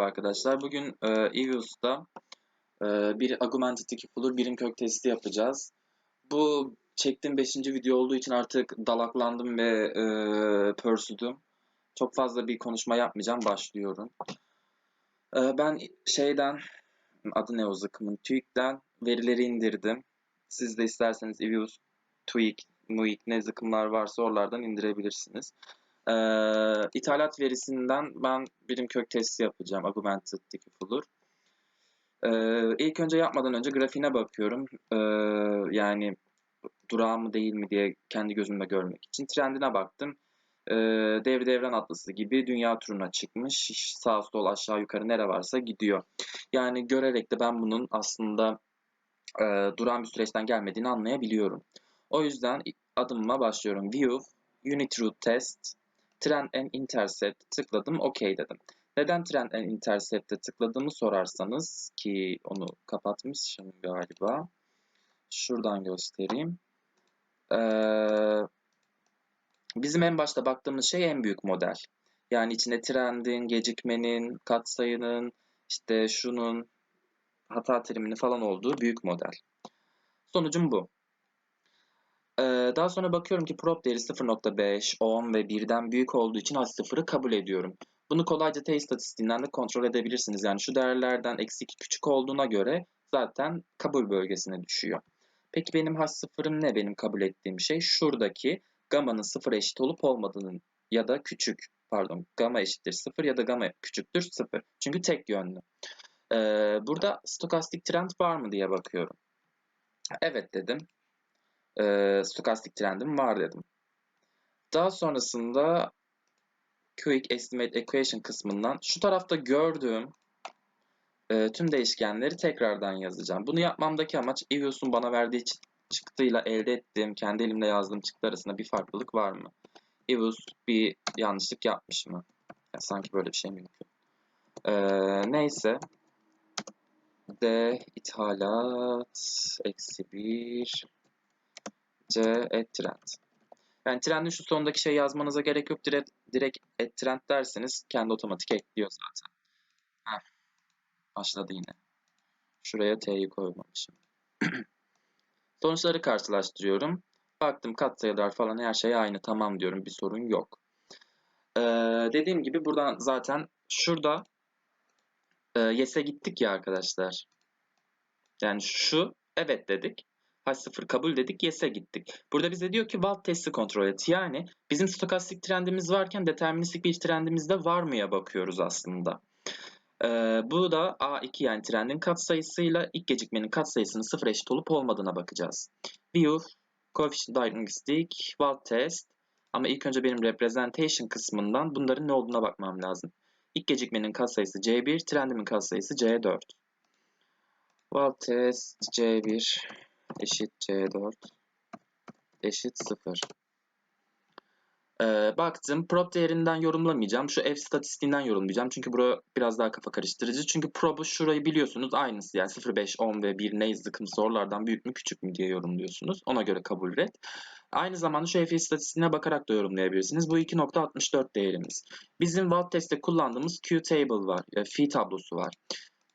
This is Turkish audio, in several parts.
arkadaşlar. Bugün e, EVIUS'ta e, bir Augmented Fuller birim kök testi yapacağız. Bu çektiğim 5. video olduğu için artık dalaklandım ve e, pörsüdüm. Çok fazla bir konuşma yapmayacağım. Başlıyorum. E, ben şeyden adı ne o zıkkımın TÜİK'ten verileri indirdim. Siz de isterseniz EVIUS, TÜİK, MUİK ne zıkkımlar varsa oralardan indirebilirsiniz. Ee, ithalat verisinden ben birim kök testi yapacağım. Augmented Diffuller. Ee, ilk önce yapmadan önce grafiğine bakıyorum. Ee, yani durağı mı değil mi diye kendi gözümle görmek için. Trendine baktım. Ee, devri devran atlası gibi dünya turuna çıkmış. Sağ sol aşağı yukarı nere varsa gidiyor. Yani görerek de ben bunun aslında e, duran bir süreçten gelmediğini anlayabiliyorum. O yüzden adımıma başlıyorum. View, Unit Root Test, Trend and Intercept tıkladım. OK dedim. Neden Trend and Intercept'e tıkladığımı sorarsanız ki onu kapatmışım galiba. Şuradan göstereyim. Ee, bizim en başta baktığımız şey en büyük model. Yani içinde trendin, gecikmenin, katsayının, işte şunun hata teriminin falan olduğu büyük model. Sonucum bu. Ee, daha sonra bakıyorum ki prop değeri 0.5, 10 ve 1'den büyük olduğu için H0'ı kabul ediyorum. Bunu kolayca T istatistiğinden de kontrol edebilirsiniz. Yani şu değerlerden eksi 2 küçük olduğuna göre zaten kabul bölgesine düşüyor. Peki benim H0'ım ne benim kabul ettiğim şey? Şuradaki gamma'nın 0 eşit olup olmadığının ya da küçük pardon gamma eşittir 0 ya da gamma küçüktür 0. Çünkü tek yönlü. Ee, burada stokastik trend var mı diye bakıyorum. Evet dedim e, stokastik trendim var dedim. Daha sonrasında Quick Estimate Equation kısmından şu tarafta gördüğüm e, tüm değişkenleri tekrardan yazacağım. Bunu yapmamdaki amaç EVIUS'un bana verdiği çıktıyla elde ettiğim, kendi elimle yazdığım çıktı arasında bir farklılık var mı? EVIUS bir yanlışlık yapmış mı? Yani sanki böyle bir şey mümkün. E, neyse. D ithalat eksi 1 C et trend. Yani trendin şu sondaki şey yazmanıza gerek yok. Direkt, direkt et trend derseniz kendi otomatik ekliyor zaten. Heh. Başladı yine. Şuraya T'yi koymamışım. Sonuçları karşılaştırıyorum. Baktım katsayılar falan her şey aynı. Tamam diyorum. Bir sorun yok. Ee, dediğim gibi buradan zaten şurada e, yes'e gittik ya arkadaşlar. Yani şu evet dedik. H0 kabul dedik. Yes'e gittik. Burada bize diyor ki Wald testi kontrol et. Yani bizim stokastik trendimiz varken deterministik bir trendimiz de var mıya bakıyoruz aslında. Ee, bu da A2 yani trendin katsayısıyla ilk gecikmenin katsayısının sıfır eşit olup olmadığına bakacağız. View, Coefficient Diagnostic, Wald Test ama ilk önce benim Representation kısmından bunların ne olduğuna bakmam lazım. İlk gecikmenin katsayısı C1, trendimin katsayısı C4. Wald Test C1 eşit C4 eşit 0. Ee, baktım. Prop değerinden yorumlamayacağım. Şu F statistiğinden yorumlayacağım. Çünkü bura biraz daha kafa karıştırıcı. Çünkü prob'u şurayı biliyorsunuz aynısı. Yani 0, 5, 10 ve 1 ne zıkım sorulardan büyük mü küçük mü diye yorumluyorsunuz. Ona göre kabul et. Aynı zamanda şu F istatistiğine bakarak da yorumlayabilirsiniz. Bu 2.64 değerimiz. Bizim Watt testte kullandığımız Q-table var. Yani phi tablosu var.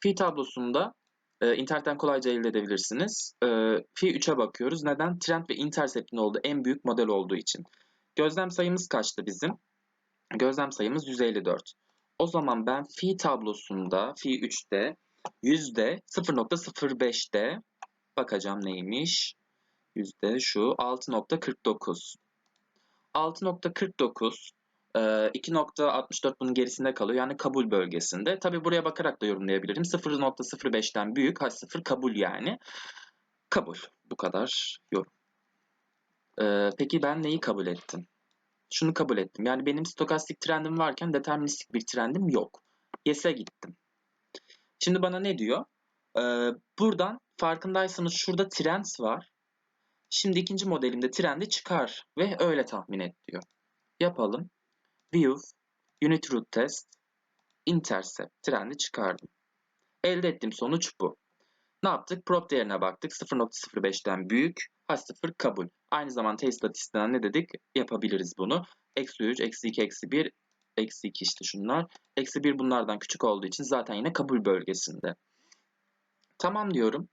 Phi tablosunda e, internetten kolayca elde edebilirsiniz. E, Phi 3'e bakıyoruz. Neden? Trend ve intercept'in olduğu en büyük model olduğu için. Gözlem sayımız kaçtı bizim? Gözlem sayımız 154. O zaman ben Phi tablosunda, Phi 3'te yüzde 0.05'te bakacağım neymiş? Yüzde şu 6.49. 6.49 2.64 ee, bunun gerisinde kalıyor. Yani kabul bölgesinde. Tabi buraya bakarak da yorumlayabilirim. 0.05'ten büyük H0 kabul yani. Kabul. Bu kadar yorum. Ee, peki ben neyi kabul ettim? Şunu kabul ettim. Yani benim stokastik trendim varken deterministik bir trendim yok. Yes'e gittim. Şimdi bana ne diyor? Ee, buradan farkındaysanız şurada trends var. Şimdi ikinci modelimde trendi çıkar ve öyle tahmin et diyor. Yapalım. View, Unit Root Test, Intercept trendi çıkardım. Elde ettiğim sonuç bu. Ne yaptık? Prop değerine baktık. 0.05'ten büyük. H0 kabul. Aynı zamanda T istatistiğinden ne dedik? Yapabiliriz bunu. Eksi 3, eksi 2, eksi 1 Eksi 2 işte şunlar. Eksi 1 bunlardan küçük olduğu için zaten yine kabul bölgesinde. Tamam diyorum.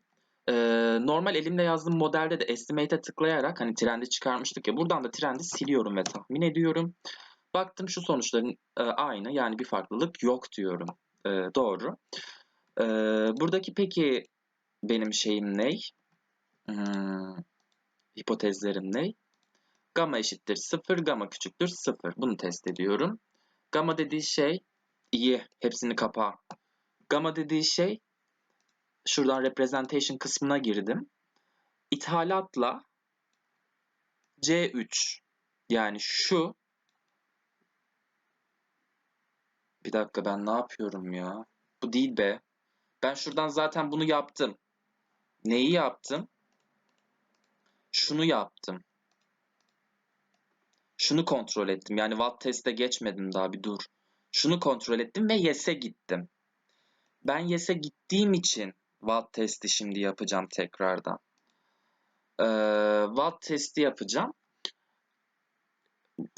Ee, normal elimde yazdığım modelde de estimate'e tıklayarak hani trendi çıkarmıştık ya buradan da trendi siliyorum ve tahmin ediyorum. Baktım şu sonuçların e, aynı yani bir farklılık yok diyorum. E, doğru. E, buradaki peki benim şeyim ne? Hmm, hipotezlerim ne? Gamma eşittir 0, gamma küçüktür 0. Bunu test ediyorum. Gamma dediği şey iyi. Hepsini kapa. Gamma dediği şey şuradan representation kısmına girdim. İthalatla C3 yani şu bir dakika ben ne yapıyorum ya? Bu değil be. Ben şuradan zaten bunu yaptım. Neyi yaptım? Şunu yaptım. Şunu kontrol ettim. Yani watt teste geçmedim daha bir dur. Şunu kontrol ettim ve yes'e gittim. Ben yes'e gittiğim için watt testi şimdi yapacağım tekrardan. Ee, watt testi yapacağım.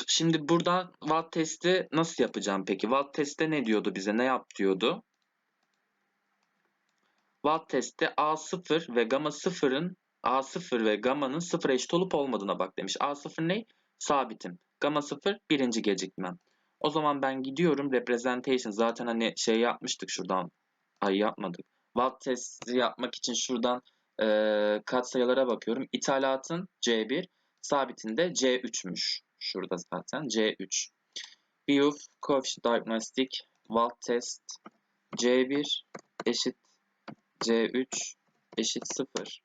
Şimdi burada watt testi nasıl yapacağım peki? Watt testte ne diyordu bize? Ne yap diyordu? Watt testte A0 ve gamma 0'ın A0 ve gamma'nın 0 eşit olup olmadığına bak demiş. A0 ne? Sabitim. Gamma 0 birinci gecikmem. O zaman ben gidiyorum representation zaten hani şey yapmıştık şuradan. Ay yapmadık. Watt testi yapmak için şuradan e, katsayılara bakıyorum. İthalatın C1, sabitinde C3'müş. Şurada zaten C3. View coefficient diagnostic watt test C1 eşit C3 eşit 0.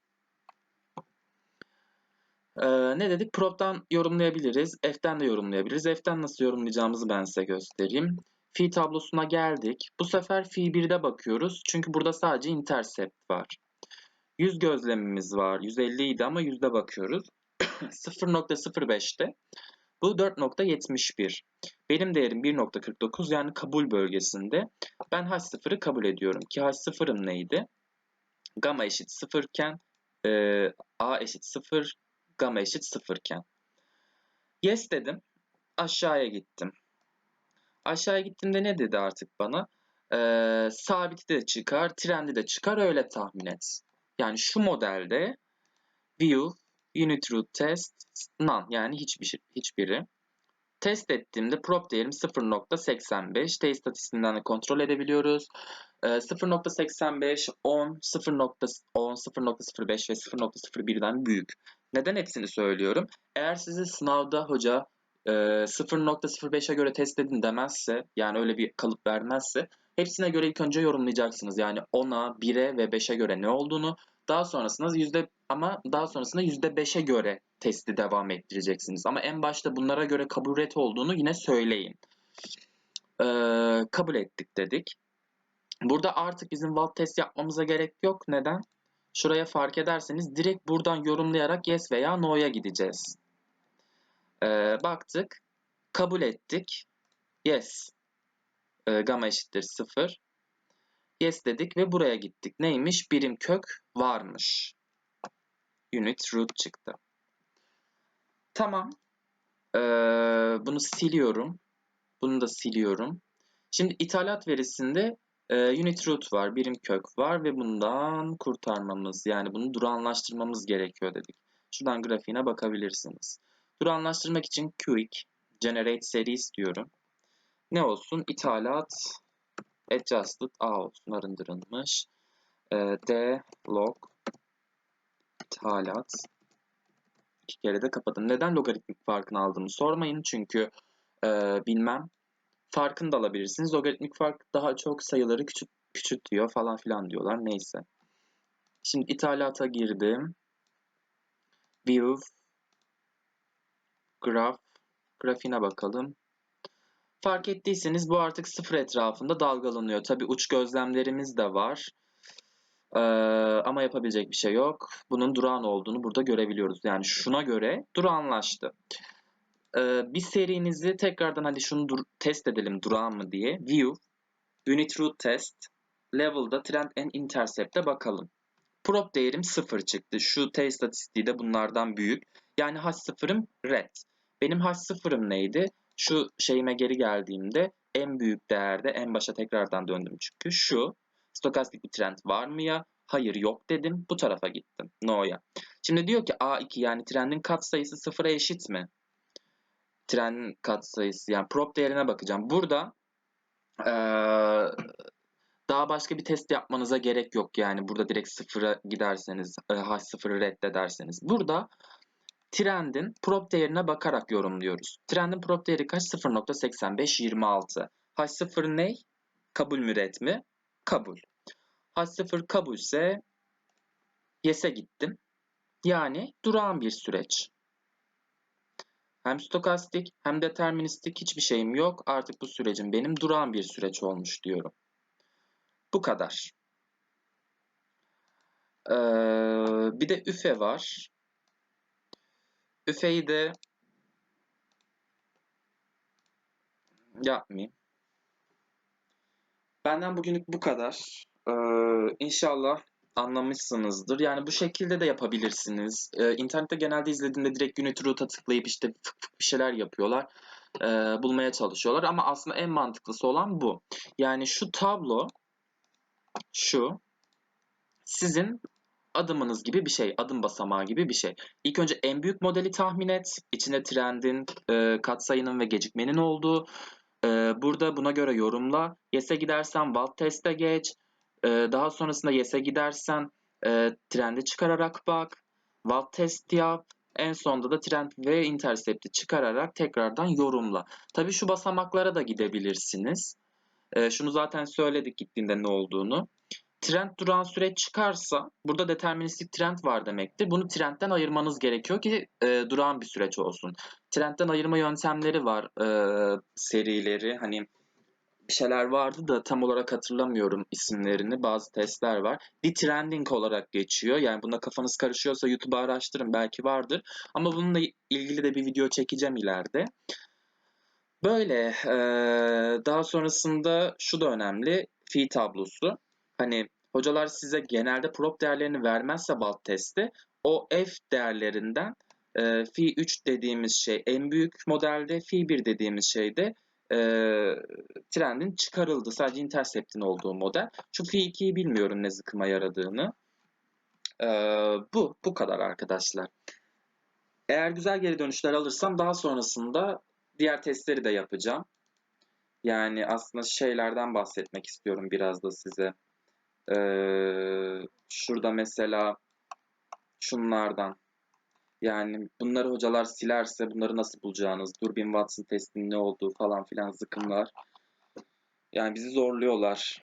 Ee, ne dedik? Prop'tan yorumlayabiliriz. F'ten de yorumlayabiliriz. F'ten nasıl yorumlayacağımızı ben size göstereyim. Phi tablosuna geldik. Bu sefer Phi 1'de bakıyoruz. Çünkü burada sadece intercept var. 100 gözlemimiz var. 150 idi ama yüzde bakıyoruz. 0.05'te. Bu 4.71. Benim değerim 1.49 yani kabul bölgesinde. Ben H0'ı kabul ediyorum ki H0'ım neydi? Gamma eşit 0 iken e, A eşit 0, gamma eşit 0 iken. Yes dedim. Aşağıya gittim. Aşağıya gittiğimde ne dedi artık bana? Ee, sabiti de çıkar, trendi de çıkar öyle tahmin et. Yani şu modelde view, unit root test, none yani hiçbir, hiçbiri. Test ettiğimde prop değerim 0.85. T istatistiğinden de kontrol edebiliyoruz. 0.85, 10, 0.10, 0.05 ve 0.01'den büyük. Neden hepsini söylüyorum? Eğer sizi sınavda hoca 0.05'e göre test edin demezse yani öyle bir kalıp vermezse hepsine göre ilk önce yorumlayacaksınız. Yani 10'a, 1'e ve 5'e göre ne olduğunu daha sonrasında yüzde ama daha sonrasında %5'e göre testi devam ettireceksiniz. Ama en başta bunlara göre kabul et olduğunu yine söyleyin. Ee, kabul ettik dedik. Burada artık bizim watt test yapmamıza gerek yok. Neden? Şuraya fark ederseniz direkt buradan yorumlayarak yes veya no'ya gideceğiz. Ee, baktık. Kabul ettik. Yes. Ee, gamma eşittir 0. Yes dedik ve buraya gittik. Neymiş? Birim kök varmış. Unit root çıktı. Tamam. Ee, bunu siliyorum. Bunu da siliyorum. Şimdi ithalat verisinde e, unit root var, birim kök var ve bundan kurtarmamız yani bunu durağanlaştırmamız gerekiyor dedik. Şuradan grafiğine bakabilirsiniz. Durağanlaştırmak için quick generate seri istiyorum. Ne olsun? İthalat adjusted olsun arındırılmış. E, d log ithalat iki kere de kapadım. Neden logaritmik farkını aldığımı sormayın. Çünkü e, bilmem. Farkını da alabilirsiniz. Logaritmik fark daha çok sayıları küçük küçültüyor falan filan diyorlar. Neyse. Şimdi ithalata girdim. View Graph grafiğine bakalım. Fark ettiyseniz bu artık sıfır etrafında dalgalanıyor. Tabi uç gözlemlerimiz de var. Ee, ama yapabilecek bir şey yok. Bunun durağan olduğunu burada görebiliyoruz. Yani şuna göre durağanlaştı. Ee, bir serinizi tekrardan hadi şunu dur test edelim durağan mı diye. View, Unit Root Test, Level'da Trend and Intercept'e bakalım. Prop değerim 0 çıktı. Şu T istatistiği de bunlardan büyük. Yani H0'ım red. Benim H0'ım neydi? Şu şeyime geri geldiğimde en büyük değerde en başa tekrardan döndüm çünkü şu stokastik bir trend var mı ya? Hayır yok dedim. Bu tarafa gittim. No'ya. Şimdi diyor ki A2 yani trendin katsayısı sıfıra eşit mi? Trendin katsayısı yani prop değerine bakacağım. Burada ee, daha başka bir test yapmanıza gerek yok yani burada direkt sıfıra giderseniz e, H0'ı reddederseniz. Burada trendin prop değerine bakarak yorumluyoruz. Trendin prop değeri kaç? 0.8526. H0 ne? Kabul mü red mi? Kabul. H0 kabulse yes'e gittim. Yani durağan bir süreç. Hem stokastik hem deterministik hiçbir şeyim yok. Artık bu sürecin benim durağan bir süreç olmuş diyorum. Bu kadar. Ee, bir de üfe var. Üfeyi de yapmayayım. Benden bugünlük bu kadar. Ee, inşallah anlamışsınızdır. Yani bu şekilde de yapabilirsiniz. Ee, internette genelde izlediğimde direkt Unity Root'a tıklayıp işte fık fık bir şeyler yapıyorlar. Ee, bulmaya çalışıyorlar ama aslında en mantıklısı olan bu. Yani şu tablo şu sizin adımınız gibi bir şey, adım basamağı gibi bir şey. İlk önce en büyük modeli tahmin et. İçinde trendin, e, katsayının ve gecikmenin olduğu. E, burada buna göre yorumla. Yes'e gidersen Walt teste geç. E, daha sonrasında Yes'e gidersen e, trendi çıkararak bak. Walt test yap. En sonunda da trend ve intercept'i çıkararak tekrardan yorumla. Tabii şu basamaklara da gidebilirsiniz. E, şunu zaten söyledik gittiğinde ne olduğunu trend duran süreç çıkarsa burada deterministik trend var demektir. Bunu trendten ayırmanız gerekiyor ki e, duran bir süreç olsun. Trendten ayırma yöntemleri var e, serileri hani bir şeyler vardı da tam olarak hatırlamıyorum isimlerini. Bazı testler var. Detrending olarak geçiyor. Yani bunda kafanız karışıyorsa YouTube'a araştırın belki vardır. Ama bununla ilgili de bir video çekeceğim ileride. Böyle e, daha sonrasında şu da önemli. Fi tablosu. Hani hocalar size genelde prop değerlerini vermezse balt testi o f değerlerinden e, fi 3 dediğimiz şey en büyük modelde fi 1 dediğimiz şeyde e, trendin çıkarıldı. Sadece intercept'in olduğu model. Şu fi 2'yi bilmiyorum ne zıkıma yaradığını. E, bu. Bu kadar arkadaşlar. Eğer güzel geri dönüşler alırsam daha sonrasında diğer testleri de yapacağım. Yani aslında şeylerden bahsetmek istiyorum biraz da size. Ee, şurada mesela şunlardan. Yani bunları hocalar silerse bunları nasıl bulacağınız, Durbin Watson testinin ne olduğu falan filan zıkımlar. Yani bizi zorluyorlar.